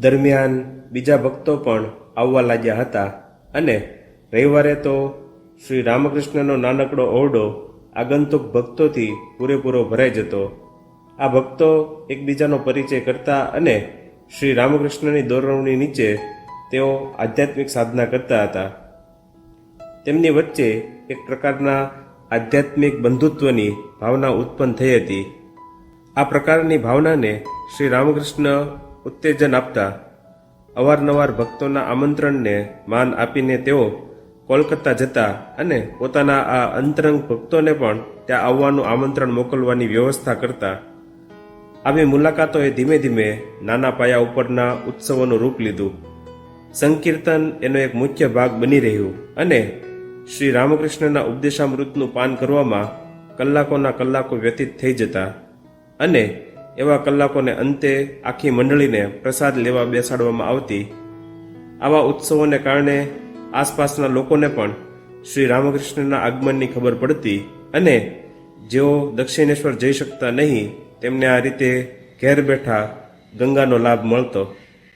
દરમિયાન બીજા ભક્તો પણ આવવા લાગ્યા હતા અને રવિવારે તો શ્રી રામકૃષ્ણનો નાનકડો ઓરડો આગંતુક ભક્તોથી પૂરેપૂરો ભરાઈ જતો. આ ભક્તો એકબીજાનો પરિચય કરતા અને શ્રી રામકૃષ્ણની દોરવણી નીચે તેઓ આધ્યાત્મિક સાધના કરતા હતા. તેમની વચ્ચે એક પ્રકારના આધ્યાત્મિક બંધુત્વની ભાવના ઉત્પન્ન થઈ હતી. આ પ્રકારની ભાવનાને શ્રી રામકૃષ્ણ ઉત્તેજન આપતા અવારનવાર ભક્તોના આમંત્રણને માન આપીને તેઓ કોલકાતા જતા અને પોતાના આ અંતરંગ ભક્તોને પણ ત્યાં આવવાનું આમંત્રણ મોકલવાની વ્યવસ્થા કરતા આવી મુલાકાતોએ ધીમે ધીમે નાના પાયા ઉપરના ઉત્સવોનું રૂપ લીધું. સંકીર્તન એનો એક મુખ્ય ભાગ બની રહ્યું અને શ્રી રામકૃષ્ણના ઉપદેશામૃતનું પાન કરવામાં કલાકોના કલાકો વ્યતીત થઈ જતા અને એવા કલાકોને અંતે આખી મંડળીને પ્રસાદ લેવા બેસાડવામાં આવતી. આવા ઉત્સવોને કારણે આસપાસના લોકોને પણ શ્રી રામકૃષ્ણના આગમનની ખબર પડતી અને જેઓ દક્ષિણેશ્વર જઈ શકતા નહીં, તેમને આ રીતે ઘેર બેઠા ગંગાનો લાભ મળતો.